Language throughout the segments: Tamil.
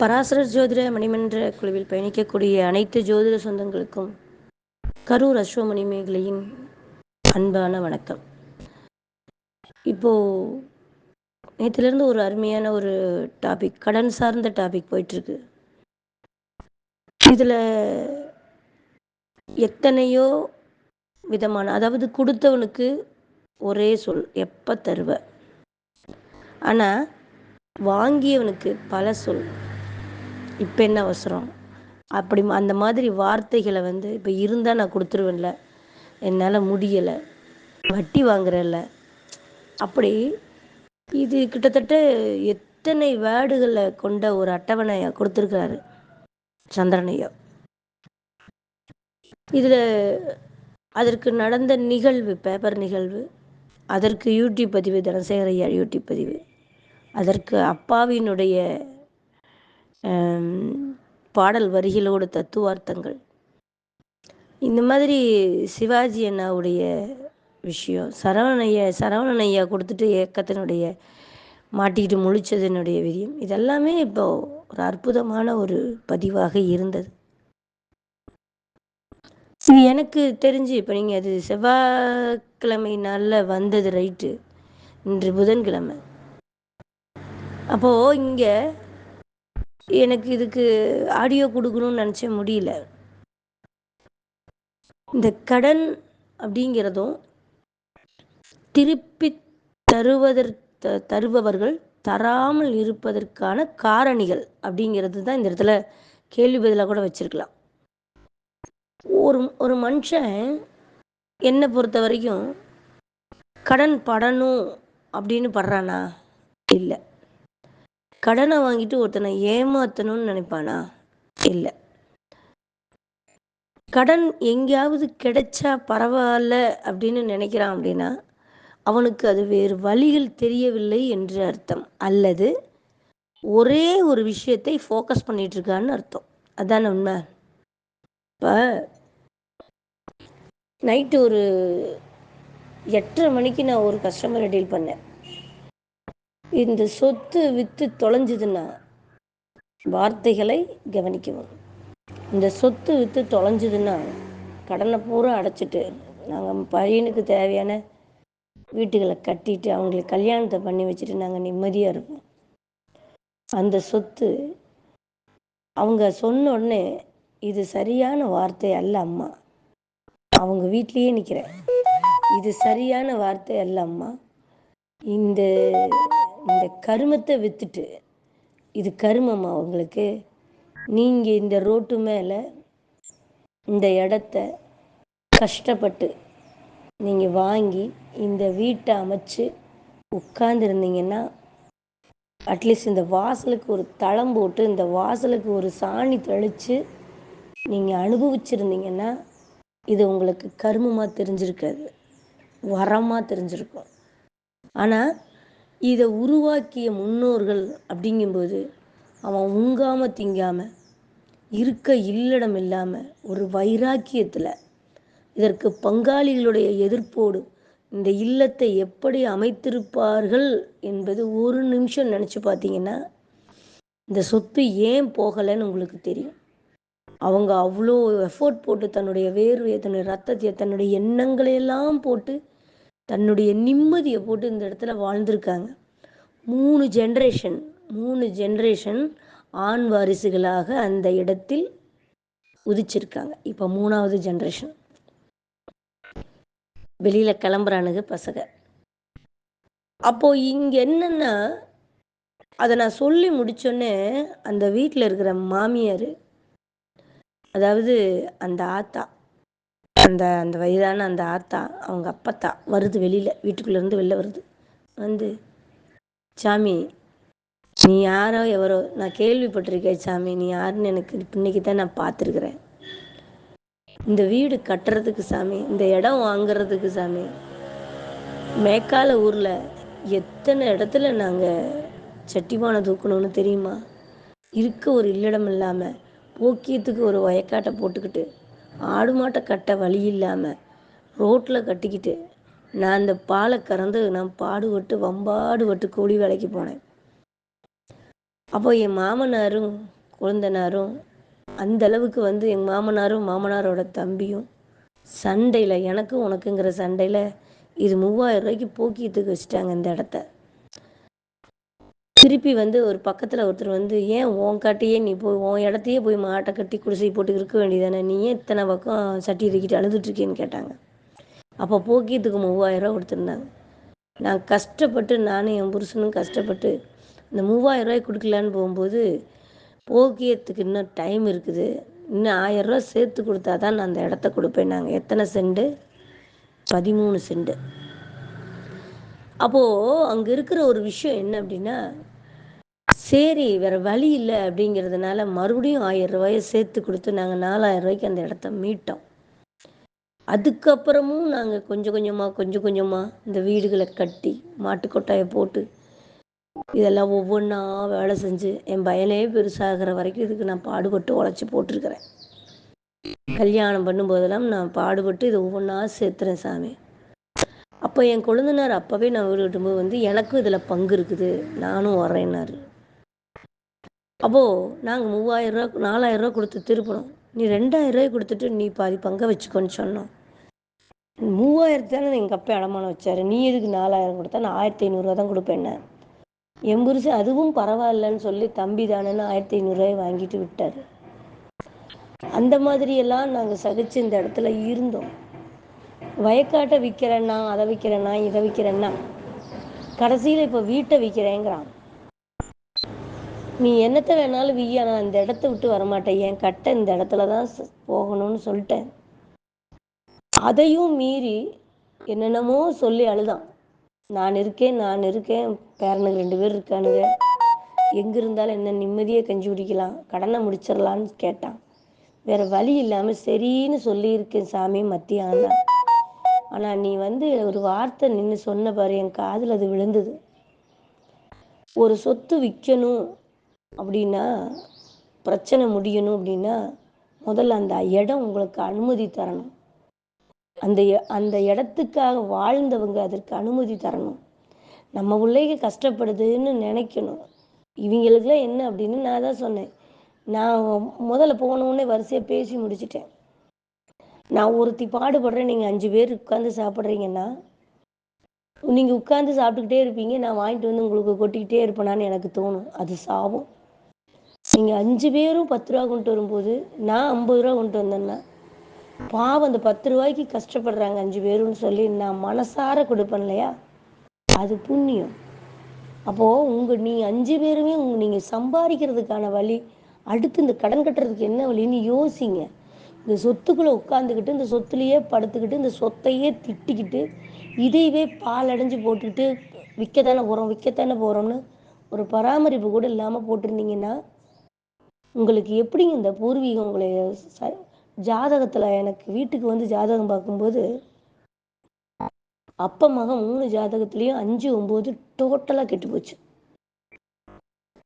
பராசரர் ஜோதிட மணிமன்ற குழுவில் பயணிக்கக்கூடிய அனைத்து ஜோதிட சொந்தங்களுக்கும் கரூர் அஸ்வமணி மேகலையின் அன்பான வணக்கம். இப்போ நேற்றுலேருந்து ஒரு அருமையான ஒரு டாபிக் கடன் சார்ந்த டாபிக் போயிட்டுருக்கு. இதில் எத்தனையோ விதமான அதாவது கொடுத்தவனுக்கு ஒரே சொல் எப்போ தருவ? ஆனால் வாங்கியவனுக்கு பல சொல். இப்போ என்ன அவசரம்? அப்படி அந்த மாதிரி வார்த்தைகளை வந்து இப்போ இருந்தால் நான் கொடுத்துருவேன்ல. என்னால் முடியலை. வட்டி வாங்குறல அப்படி இது கிட்டத்தட்ட எத்தனை வேர்டுகளை கொண்ட ஒரு அட்டவணையை கொடுத்துருக்காரு சந்திரனையா இதில் அதற்கு நடந்த நிகழ்வு பேப்பர் நிகழ்வு அதற்கு யூடியூப் பதிவு தனசேகர் ஐயா யூடியூப் பதிவு அதற்கு அப்பாவினுடைய பாடல் வரிகளோடு தத்துவார்த்தங்கள். இந்த மாதிரி சிவாஜி அண்ணாவுடைய விஷயம் சரவணைய சரவணன் ஐயா கொடுத்துட்டு ஏக்கத்தினுடைய மாட்டிக்கிட்டு முழிச்சதனுடைய விதியம் இதெல்லாமே இப்போ ஒரு அற்புதமான ஒரு பதிவாக இருந்தது. இது எனக்கு தெரிஞ்சு இப்போ நீங்கள் அது செவ்வாய்க்கிழமை நாளில் வந்தது ரைட்டு. இன்று புதன்கிழமை. அப்போது இங்கே எனக்கு இதுக்கு ஆடியோ கொடுக்கணும்னு நினச்ச முடியல. இந்த கடன் அப்படிங்கிறதும் திருப்பி தருவதற் தருபவர்கள் தராமல் இருப்பதற்கான காரணிகள் அப்படிங்கிறது தான் இந்த இடத்துல கேள்வி பதிலாக கூட வச்சுருக்கலாம். ஒரு ஒரு மனுஷன் என்னை பொறுத்த வரைக்கும் கடன் படணும் அப்படின்னு படுறானா? இல்லை. கடனை வாங்கிட்டு ஒருத்தனை ஏமாத்தணும்னு நினைப்பானா? இல்லை. கடன் எங்கேயாவது கிடைச்சா பரவாயில்ல அப்படின்னு நினைக்கிறான் அப்படின்னா அவனுக்கு அது வேறு வழிகள் தெரியவில்லை என்று அர்த்தம். அல்லது ஒரே ஒரு விஷயத்தை ஃபோக்கஸ் பண்ணிட்டு இருக்கான்னு அர்த்தம். அதான உண்மை? இப்போ நைட்டு ஒரு எட்டரை மணிக்கு நான் ஒரு கஸ்டமரை டீல் பண்ணேன். இந்த சொத்து விற்று தொலைஞ்சதுன்னா வார்த்தைகளை கவனிக்கவும். இந்த சொத்து விற்று தொலைஞ்சதுன்னா கடனை பூரா அடைச்சிட்டு நாங்கள் பையனுக்கு தேவையான வீட்டுகளை கட்டிட்டு அவங்களுக்கு கல்யாணத்தை பண்ணி வச்சுட்டு நாங்கள் நிம்மதியாக இருப்போம். அந்த சொத்து அவங்க சொன்ன உடனே இது சரியான வார்த்தை அல்ல அம்மா. அவங்க வீட்லேயே நிற்கிறேன் இது சரியான வார்த்தை அல்ல அம்மா. இந்த இந்த கருமத்தை விற்றுட்டு இது கருமம்மா உங்களுக்கு. நீங்கள் இந்த ரோட்டு மேலே இந்த இடத்த கஷ்டப்பட்டு நீங்கள் வாங்கி இந்த வீட்டை அமைச்சு உட்காந்துருந்தீங்கன்னா அட்லீஸ்ட் இந்த வாசலுக்கு ஒரு தளம் போட்டு இந்த வாசலுக்கு ஒரு சாணி தெளித்து நீங்கள் அனுபவிச்சிருந்தீங்கன்னா இது உங்களுக்கு கருமமாக தெரிஞ்சிருக்காது. வரமாக தெரிஞ்சிருக்கும். ஆனால் இதை உருவாக்கிய முன்னோர்கள் அப்படிங்கும்போது அவன் உங்காமல் திங்காமல் இருக்க இல்லடம் இல்லாமல் ஒரு வைராக்கியத்தில் இதற்கு பங்காளிகளுடைய எதிர்ப்போடு இந்த இல்லத்தை எப்படி அமைத்திருப்பார்கள் என்பது ஒரு நிமிஷம் நினச்சி பார்த்தீங்கன்னா இந்த சொத்து ஏன் போகலைன்னு உங்களுக்கு தெரியும். அவங்க அவ்வளோ எஃபோர்ட் போட்டு தன்னுடைய வேர்வையை தன்னுடைய ரத்தத்தை தன்னுடைய எண்ணங்களையெல்லாம் போட்டு தன்னுடைய நிம்மதியை போட்டு இந்த இடத்துல வாழ்ந்திருக்காங்க. மூணு ஜென்ரேஷன் மூணு ஜென்ரேஷன் ஆண் வாரிசுகளாக அந்த இடத்தில் உதிச்சிருக்காங்க. இப்போ மூணாவது ஜென்ரேஷன் வெளியில் கிளம்புறானுங்க பசங்க. அப்போது இங்கே என்னென்னா அதை நான் சொல்லி முடிச்சோன்னே அந்த வீட்டில் இருக்கிற மாமியார் அதாவது அந்த ஆத்தா அந்த அந்த வயதான அந்த ஆத்தா அவங்க அப்பத்தா வருது வெளியில் வீட்டுக்குள்ளேருந்து வெளில வருது. வந்து சாமி நீ யாரோ எவரோ நான் கேள்விப்பட்டிருக்கேன் சாமி நீ யாருன்னு எனக்கு இன்னைக்கு தான் நான் பார்த்துருக்குறேன். இந்த வீடு கட்டுறதுக்கு சாமி இந்த இடம் வாங்குறதுக்கு சாமி மேக்கால ஊரில் எத்தனை இடத்துல நாங்கள் சட்டிமான தூக்கணும்னு தெரியுமா? இருக்க ஒரு இல்லடம் இல்லாமல் போக்கியத்துக்கு ஒரு வயக்காட்டை போட்டுக்கிட்டு ஆடு மாட்டை கட்ட வழி இல்லாமல் ரோட்டில் கட்டிக்கிட்டு நான் அந்த பாலை கறந்து நான் பாடுபட்டு வம்பாடுபட்டு கூலி வேலைக்கு போனேன். அப்போ என் மாமனாரும் கொழுந்தனாரும் அந்த அளவுக்கு வந்து எங்கள் மாமனாரும் மாமனாரோட தம்பியும் சண்டையில் எனக்கும் உனக்குங்கிற சண்டையில் இது மூவாயிரம் ரூபாய்க்கு போக்கியத்துக்கு வச்சுட்டாங்க இந்த இடத்த. திருப்பி வந்து ஒரு பக்கத்தில் ஒருத்தர் வந்து ஏன் உன் காட்டையே நீ போய் உன் இடத்தையே போய் மாட்டை கட்டி குடிசை போட்டு இருக்க வேண்டியதானே? நீ ஏன் இத்தனை பக்கம் சட்டி இருக்கிட்டு அழுதுட்ருக்கேன்னு கேட்டாங்க. அப்போ போக்கியத்துக்கு மூவாயிரம் ரூபா கொடுத்துருந்தாங்க. நான் கஷ்டப்பட்டு நானும் என் புருஷனும் கஷ்டப்பட்டு இந்த மூவாயிரம் ரூபாய் கொடுக்கலான்னு போகும்போது போக்கியத்துக்கு இன்னும் டைம் இருக்குது. இன்னும் ஆயிரரூவா சேர்த்து கொடுத்தா தான் நான் அந்த இடத்த கொடுப்பேன் நாங்கள் எத்தனை செண்டு? பதிமூணு செண்டு. அப்போது அங்கே இருக்கிற ஒரு விஷயம் என்ன அப்படின்னா சரி வேறு வழி இல்லை அப்படிங்கிறதுனால மறுபடியும் ஆயிரம் ரூபாயை சேர்த்து கொடுத்து நாங்கள் நாலாயிரம் ரூபாய்க்கு அந்த இடத்த மீட்டோம். அதுக்கப்புறமும் நாங்கள் கொஞ்சம் கொஞ்சமாக கொஞ்சம் கொஞ்சமாக இந்த வீடுகளை கட்டி மாட்டுக்கொட்டாயை போட்டு இதெல்லாம் ஒவ்வொன்றா வேலை செஞ்சு என் பையனே பெருசாகிற வரைக்கும் இதுக்கு நான் பாடுபட்டு உழைச்சி போட்டிருக்கிறேன். கல்யாணம் பண்ணும்போதெல்லாம் நான் பாடுபட்டு இதை ஒவ்வொன்றா சேர்த்துறேன் சாமி. அப்போ என் கொழுந்தனார் அப்போவே நான் வீடு கட்டும்போது வந்து எனக்கும் இதில் பங்கு இருக்குது நானும் வரேன்னாரு. அப்போது நாங்கள் மூவாயிரம் ரூபா நாலாயிரம் ரூபா கொடுத்து திருப்பினோம். நீ ரெண்டாயிரம் ரூபாய் கொடுத்துட்டு நீ பாதி பங்கை வச்சுக்கோன்னு சொன்னோம். மூவாயிரத்து தானே எங்கள் அப்பா அடமானம் வச்சார். நீ எதுக்கு நாலாயிரம் கொடுத்தா? நான் ஆயிரத்தி ஐநூறுரூவா தான் கொடுப்பேன் என் புருஷன் அதுவும் பரவாயில்லன்னு சொல்லி தம்பி தானேன்னு ஆயிரத்தி ஐநூறுரூவாய் வாங்கிட்டு விட்டார். அந்த மாதிரியெல்லாம் நாங்கள் சகிச்சு இந்த இடத்துல இருந்தோம். வயக்காட்டை விற்கிறேன்னா அதை விற்கிறேன்னா இதை விற்கிறேன்னா கடைசியில் இப்போ வீட்டை விற்கிறேங்கிறான் நீ என்னத்தை வேணாலும் விய்யா நான் இந்த இடத்த விட்டு வரமாட்டேன். என் கட்டை இந்த இடத்துல தான் போகணும்னு சொல்லிட்டேன். அதையும் மீறி என்னென்னமோ சொல்லி அழுதான். நான் இருக்கேன் நான் இருக்கேன். பேரனுக்கு ரெண்டு பேர் இருக்கானுங்க. எங்கே இருந்தாலும் என்ன நிம்மதியை கஞ்சி குடிக்கலாம். கடனை முடிச்சிடலான்னு கேட்டான். வேறு வழி இல்லாமல் சரின்னு சொல்லியிருக்கேன் சாமி மத்தியானம் ஆனால் நீ வந்து ஒரு வார்த்தை நின்று சொன்ன பாரு என் காதில் அது விழுந்தது. ஒரு சொத்து விற்கணும் அப்படின்னா பிரச்சனை முடியணும் அப்படின்னா முதல்ல அந்த இடம் உங்களுக்கு அனுமதி தரணும். அந்த அந்த இடத்துக்காக வாழ்ந்தவங்க அதற்கு அனுமதி தரணும். நம்ம பிள்ளைங்க கஷ்டப்படுதுன்னு நினைக்கணும். இவங்களுக்குலாம் என்ன அப்படின்னு நான் தான் சொன்னேன். நான் முதல்ல போனவுடனே வரிசையாக பேசி முடிச்சிட்டேன். நான் ஒருத்தி பாடுபடுறேன் நீங்கள் அஞ்சு பேர் உட்காந்து சாப்பிட்றீங்கன்னா நீங்கள் உட்காந்து சாப்பிட்டுக்கிட்டே இருப்பீங்க. நான் வாங்கிட்டு வந்து உங்களுக்கு கொட்டிக்கிட்டே இருப்பேனான்னு எனக்கு தோணும். அது சாபம். நீங்கள் அஞ்சு பேரும் பத்து ரூபா கொண்டு வரும்போது நான் ஐம்பது ரூபா கொண்டு வந்தேன்னா பாவம் அந்த பத்து ரூபாய்க்கு கஷ்டப்படுறாங்க அஞ்சு பேருன்னு சொல்லி நான் மனசார கொடுப்பேன் இல்லையா? அது புண்ணியம். அப்போது உங்கள் நீ அஞ்சு பேருமே உங்க நீங்கள் சம்பாதிக்கிறதுக்கான வழி அடுத்து இந்த கடன் கட்டுறதுக்கு என்ன வழின்னு யோசிங்க. இந்த சொத்துக்குள்ளே உட்காந்துக்கிட்டு இந்த சொத்துலேயே படுத்துக்கிட்டு இந்த சொத்தையே திட்டிக்கிட்டு இதையவே பால் அடைஞ்சு போட்டுக்கிட்டு விற்கத்தானே போகிறோம் விற்கத்தானே போகிறோம்னு ஒரு பராமரிப்பு கூட இல்லாமல் போட்டிருந்தீங்கன்னா உங்களுக்கு எப்படிங்க இந்த பூர்வீகம் உங்களை ச ஜாதகத்தில் எனக்கு வீட்டுக்கு வந்து ஜாதகம் பார்க்கும்போது அப்பா மகன் மூணு ஜாதகத்துலேயும் அஞ்சு ஒம்பது டோட்டலாக கெட்டு போச்சு.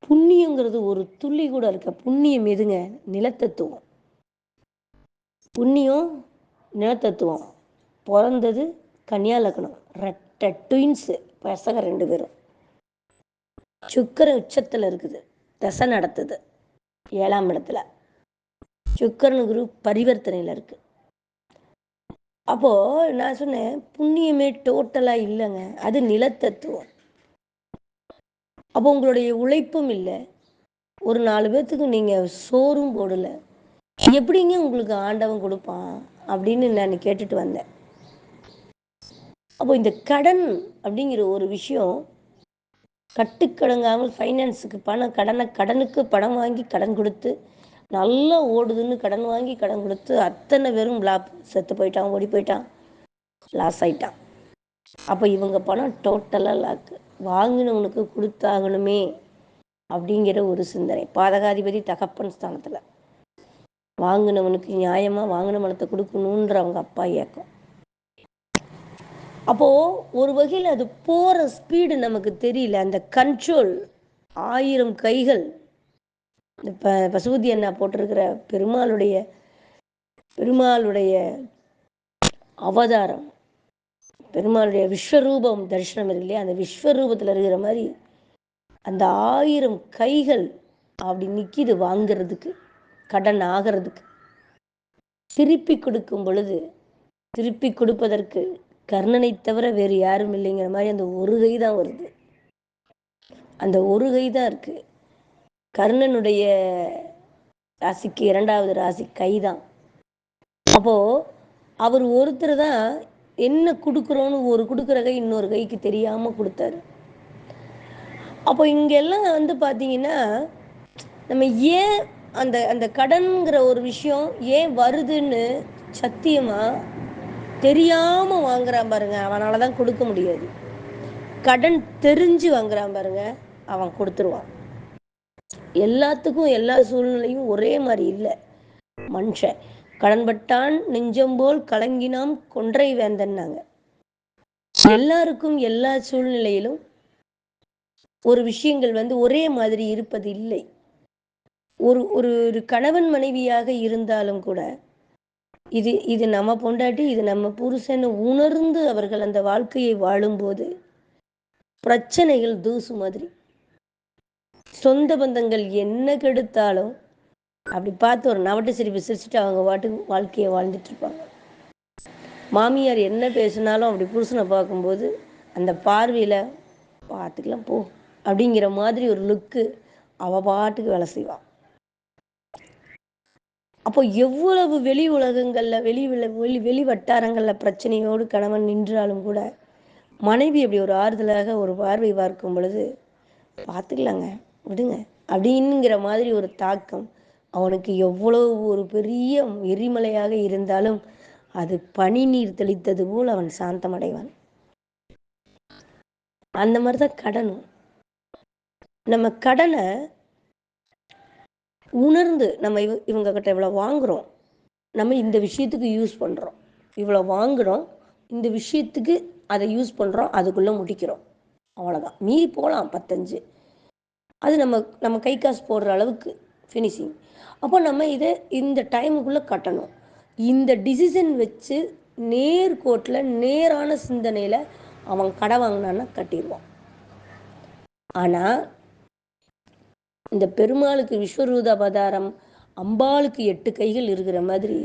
புண்ணியங்கிறது ஒரு துள்ளி கூட இருக்க புண்ணியம் எதுங்க? நிலத்தத்துவம். புண்ணியம் நிலத்தத்துவம். பிறந்தது கன்னியா லக்னம். ரெட்ட ட்வின்ஸு பசங்க ரெண்டு பேரும். சுக்கர உச்சத்தில் இருக்குது. தசை நடத்துது. ஏழாம் இடத்துல. சுக்கரனு குரு பரிவர்த்தனையில் இருக்குது அப்போது நான் சொன்னேன் புண்ணியமே டோட்டலாக இல்லைங்க. அது நிலத்தத்துவம். அப்போ உங்களுடைய உழைப்பும் இல்லை. ஒரு நாலு பேர்த்துக்கு நீங்கள் சோறும் போடலை. எப்படிங்க உங்களுக்கு ஆண்டவன் கொடுப்பான்? அப்படின்னு நான் கேட்டுட்டு வந்தேன். அப்போ இந்த கடன் அப்படிங்கிற ஒரு விஷயம் கட்டுக்கடங்காமல் ஃபைனான்ஸுக்கு பணம் கடனை கடனுக்கு பணம் வாங்கி கடன் கொடுத்து நல்லா ஓடுதுன்னு கடன் வாங்கி கடன் கொடுத்து அத்தனை பேரும் லாப் செத்து போயிட்டான் ஓடி போயிட்டான். லாஸ் ஆயிட்டான். அப்போ இவங்க பணம் டோட்டலாக லாக்கு வாங்கினவனுக்கு கொடுத்தாகணுமே அப்படிங்கிற ஒரு சிந்தனை. பாதகாதிபதி தகப்பன் ஸ்தானத்தில். வாங்கினவனுக்கு நியாயமாக வாங்கின பணத்தை கொடுக்கணுன்ற அவங்க அப்பா இயக்கம். அப்போது ஒரு வகையில் அது போகிற ஸ்பீடு நமக்கு தெரியல. அந்த கண்ட்ரோல் ஆயிரம் கைகள். இப்போ பசுபதி அண்ணா போட்டிருக்கிற பெருமாளுடைய பெருமாளுடைய அவதாரம். பெருமாளுடைய விஸ்வரூபம் தரிசனம் இருக்கு இல்லையா? அந்த விஸ்வரூபத்தில் இருக்கிற மாதிரி அந்த ஆயிரம் கைகள் அப்படி நிற்கிது வாங்கிறதுக்கு கடன் ஆகிறதுக்கு. திருப்பி கொடுக்கும் பொழுது திருப்பி கொடுப்பதற்கு கர்ணனை தவிர வேறு யாரும் இல்லைங்கிற மாதிரி அந்த ஒரு கை தான் வருது. அந்த ஒரு கை தான் இருக்கு. கர்ணனுடைய ராசிக்கு இரண்டாவது ராசி கை தான். அப்போ அவர் ஒருத்தர் தான் என்ன கொடுக்குறோன்னு ஒரு கொடுக்குற கை இன்னொரு கைக்கு தெரியாம கொடுத்தாரு. அப்போ இங்கெல்லாம் வந்து பார்த்தீங்கன்னா நம்ம ஏன் அந்த அந்த கடன்கிற ஒரு விஷயம் ஏன் வருதுன்னு சத்தியமா தெரியாமல் வாங்குறான் பாருங்க. அவனால தான் கொடுக்க முடியாது. கடன் தெரிஞ்சு வாங்குறான் பாருங்க. அவன் கொடுத்துருவான். எல்லாத்துக்கும் எல்லா சூழ்நிலையும் ஒரே மாதிரி இல்லை. மனுஷன். கடன்பட்டான் நெஞ்சம்போல் கலங்கினாம் கொன்றை வேந்தன்னாங்க. எல்லாருக்கும் எல்லா சூழ்நிலையிலும் ஒரு விஷயங்கள் வந்து ஒரே மாதிரி இருப்பது இல்லை ஒரு ஒரு ஒரு கணவன் மனைவியாக இருந்தாலும் கூட இது இது நம்ம பொண்டாட்டி இது நம்ம புருஷன்னு உணர்ந்து அவர்கள் அந்த வாழ்க்கையை வாழும்போது பிரச்சனைகள் தூசு மாதிரி. சொந்த பந்தங்கள் என்ன கெடுத்தாலும் அப்படி பார்த்து ஒரு நவட்டு சிரிப்பு சிரிச்சுட்டு அவங்க பாட்டுக்கு வாழ்க்கையை வாழ்ந்துட்டு இருப்பாங்க. மாமியார் என்ன பேசினாலும் அப்படி புருஷனை பார்க்கும்போது அந்த பார்வையில் பார்த்துக்கலாம் போ அப்படிங்கிற மாதிரி ஒரு லுக்கு அவ பாட்டுக்கு வேலை செய்வான் அப்போ எவ்வளவு வெளி உலகங்களில் வெளி வெளி வெளி வட்டாரங்களில் பிரச்சனையோடு கணவன் நின்றாலும் கூட மனைவி அப்படி ஒரு ஆறுதலாக ஒரு பார்வை பார்க்கும் பொழுது பார்த்துக்கலாங்க விடுங்க அப்படிங்கிற மாதிரி ஒரு தாக்கம் அவனுக்கு எவ்வளவு ஒரு பெரிய எரிமலையாக இருந்தாலும் அது பனி நீர் தெளித்தது போல் அவன் சாந்தமடைவான். அந்த மாதிரி தான் கடனும். நம்ம கடனை உணர்ந்து நம்ம இவ இவங்க கிட்ட இவ்வளோ வாங்குகிறோம் நம்ம இந்த விஷயத்துக்கு யூஸ் பண்ணுறோம் இவ்வளோ வாங்குகிறோம் இந்த விஷயத்துக்கு அதை யூஸ் பண்ணுறோம் அதுக்குள்ளே முடிக்கிறோம். அவ்வளோதான் மீறி போகலாம் பத்தஞ்சு. அது நம்ம நம்ம கை காசு போடுற அளவுக்கு ஃபினிஷிங் அப்போ நம்ம இதை இந்த டைமுக்குள்ளே கட்டணும். இந்த டிசிஷன் வச்சு நேர்கோட்டில் நேரான சிந்தனையில் அவன் கடை வாங்கினான்னா கட்டிடுவான். ஆனால் இந்த பெருமாளுக்கு விஸ்வரூத அவதாரம் அம்பாளுக்கு எட்டு கைகள் இருக்கிற மாதிரி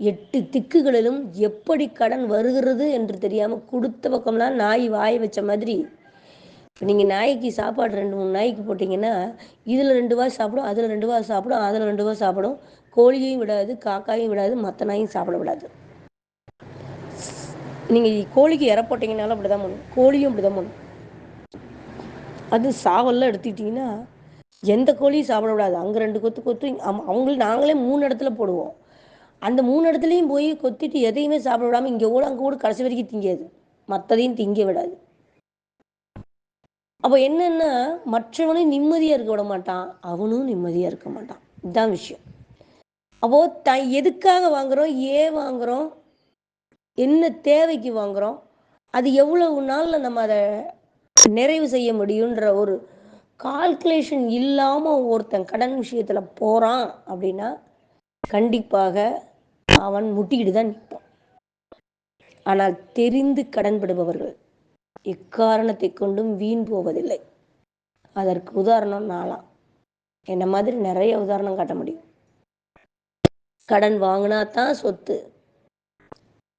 எட்டு திக்குகளிலும் எப்படி கடன் வருகிறது என்று தெரியாமல் கொடுத்த பக்கம்லாம் நாய் வாய வச்ச மாதிரி. இப்போ நீங்கள் நாய்க்கு சாப்பாடு ரெண்டு மூணு நாய்க்கு போட்டிங்கன்னா இதில் ரெண்டு வாய் சாப்பிடும் அதில் ரெண்டு வாய் சாப்பிடும் அதில் ரெண்டு வாய் சாப்பிடும். கோழியையும் விடாது காக்காயும் விடாது மற்ற நாயும் சாப்பிட விடாது. நீங்கள் கோழிக்கு இற போட்டிங்கனாலும் அப்படி தான் பண்ணும். கோழியும் அப்படி தான் பண்ணும். அது சாவல்லாம் எடுத்துக்கிட்டிங்கன்னா எந்த கோழியும் சாப்பிடக்கூடாது அங்கே ரெண்டு கொத்து கொத்து அவங்களும் அவங்கள நாங்களே மூணு இடத்துல போடுவோம். அந்த மூணு இடத்துலையும் போய் கொத்திட்டு எதையுமே சாப்பிட விடாமல் இங்கே கூட அங்கே கூட கடைசி வரைக்கும் திங்காது. மற்றதையும் திங்க விடாது. அப்போ என்னென்னா மற்றவனையும் நிம்மதியாக இருக்க விட மாட்டான் அவனும் நிம்மதியாக இருக்க மாட்டான். இதுதான் விஷயம். அப்போது த எதுக்காக வாங்குறோம் ஏன் வாங்குகிறோம் என்ன தேவைக்கு வாங்குறோம் அது எவ்வளவு நாளில் நம்ம அதை நிறைவு செய்ய முடியுன்ற ஒரு கால்குலேஷன் இல்லாமல் ஒருத்தன் கடன் விஷயத்தில் போகிறான் அப்படின்னா கண்டிப்பாக அவன் முட்டிக்கிட்டு தான் நிற்பான். ஆனால் தெரிந்து கடன்படுபவர்கள் எக்காரணத்தை கொண்டும் வீண் போவதில்லை. அதற்கு உதாரணம் நாளாம் என்ன மாதிரி நிறைய உதாரணம் காட்ட முடியும். கடன் வாங்கினா தான் சொத்து.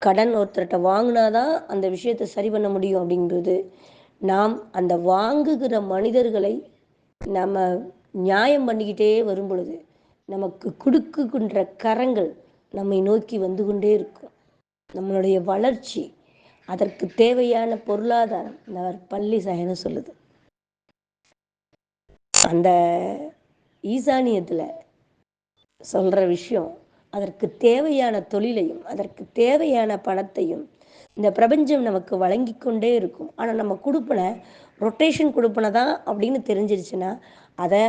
கடன் ஒருத்தர்கிட்ட வாங்கினாதான் அந்த விஷயத்தை சரி பண்ண முடியும் அப்படிங்கிறது நாம் அந்த வாங்குகிற மனிதர்களை நம்ம நியாயம் பண்ணிக்கிட்டே வரும் பொழுது நமக்கு கொடுக்குகின்ற கரங்கள் நம்மை நோக்கி வந்து கொண்டே இருக்கும். நம்மளுடைய வளர்ச்சி அதற்கு தேவையான பொருளாதாரம் அவர் பள்ளி சயனம் சொல்லுது. அந்த ஈசானியத்தில் சொல்கிற விஷயம் அதற்கு தேவையான தொழிலையும் அதற்கு தேவையான பணத்தையும் இந்த பிரபஞ்சம் நமக்கு வழங்கி கொண்டே இருக்கும். ஆனால் நம்ம கொடுப்பனை ரொட்டேஷன் கொடுப்பனை தான் அப்படின்னு தெரிஞ்சிருச்சுன்னா அதை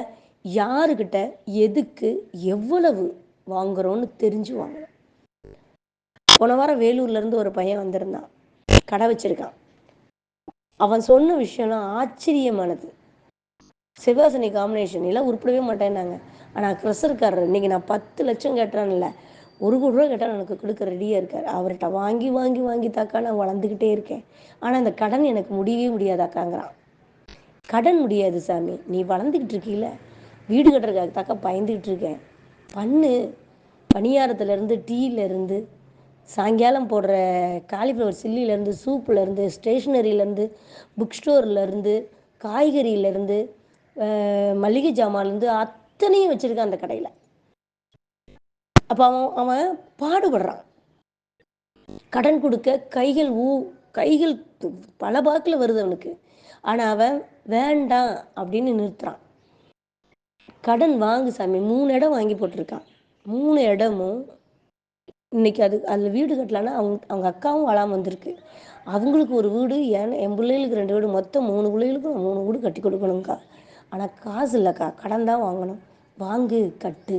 யாருக்கிட்ட எதுக்கு எவ்வளவு வாங்குறோன்னு தெரிஞ்சு வாங்கணும் போன வாரம் வேலூர்லேருந்து ஒரு பையன் வந்திருந்தான். கடை வச்சிருக்கான். அவன் சொன்ன விஷயம்லாம் ஆச்சரியமானது. சிவாசனி காம்பினேஷன் எல்லாம் உருப்படவே மாட்டேன்னாங்க. ஆனால் கிரஷர்காரர் இன்னைக்கு நான் பத்து லட்சம் கேட்டேன்ல ஒரு கோடி ரூபா கேட்டால் எனக்கு கொடுக்க ரெடியாக இருக்கார். அவர்கிட்ட வாங்கி வாங்கி வாங்கி தாக்கா நான் வளர்ந்துக்கிட்டே இருக்கேன். ஆனால் அந்த கடன் எனக்கு முடியவே முடியாதாக்காங்கிறான். கடன் முடியாது சாமி. நீ வளர்ந்துக்கிட்டு இருக்கீல வீடு கட்டுறதுக்காக தாக்கா பயந்துக்கிட்டு இருக்கேன். பண்ணு. பணியாரத்துலேருந்து டீயிலேருந்து சாயங்காலம் போடுற காலிஃப்ளவர் சில்லிலேருந்து சூப்புலேருந்து ஸ்டேஷ்னரியிலேருந்து புக் ஸ்டோர்லேருந்து காய்கறியிலேருந்து மளிகை ஜாமான்லேருந்து அத்தனையும் வச்சுருக்கேன் அந்த கடையில். அப்போ அவன் அவன் பாடுபடுறான். கடன் கொடுக்க கைகள் ஊ கைகள் பல பாக்கில் வருது அவனுக்கு. ஆனால் அவன் வேண்டாம் அப்படின்னு நிறுத்துறான். கடன் வாங்கு சாமி மூணு இடம் வாங்கி போட்டிருக்கான். மூணு இடமும் இன்னைக்கு அது அதில் வீடு கட்டலான்னா அவங்க அவங்க அக்காவும் வளாமல் வந்திருக்கு. அவங்களுக்கு ஒரு வீடு என் என் பிள்ளைகளுக்கு ரெண்டு வீடு மொத்தம் மூணு பிள்ளைகளுக்கும் மூணு வீடு கட்டி கொடுக்கணுங்க்கா ஆனால் காசு இல்லைக்கா கடன் தான் வாங்கணும். வாங்கு கட்டு.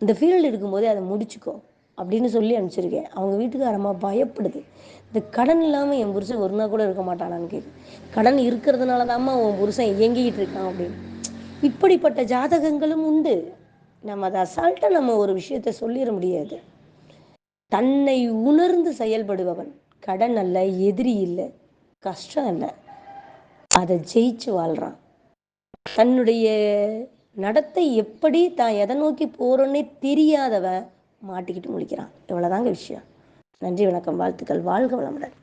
இந்த ஃபீல்டு இருக்கும்போதே அதை முடிச்சுக்கோ அப்படின்னு சொல்லி அனுப்பிச்சிருக்கேன். அவங்க வீட்டுக்காரம்மா பயப்படுது. இந்த கடன் இல்லாமல் என் புருஷன் ஒரு நாள் கூட இருக்க மாட்டானான்னு கேட்கு கடன் இருக்கிறதுனால தாம்மா உன் புருஷன் இயங்கிக்கிட்டு இருக்கான் அப்படின்னு. இப்படிப்பட்ட ஜாதகங்களும் உண்டு. நம்ம அதை அசால்ட்டாக நம்ம ஒரு விஷயத்த சொல்லிட முடியாது. தன்னை உணர்ந்து செயல்படுபவன். கடன் அல்ல எதிரி இல்லை. கஷ்டம் இல்லை அதை ஜெயிச்சு வாழ்கிறான் தன்னுடைய நடத்தை எப்படி தான் எதை நோக்கி போகிறோன்னே தெரியாதவ மாட்டிக்கிட்டு முழிக்கிறான். இவ்வளோதாங்க விஷயம். நன்றி வணக்கம் வாழ்த்துக்கள். வாழ்க வளமுடன்.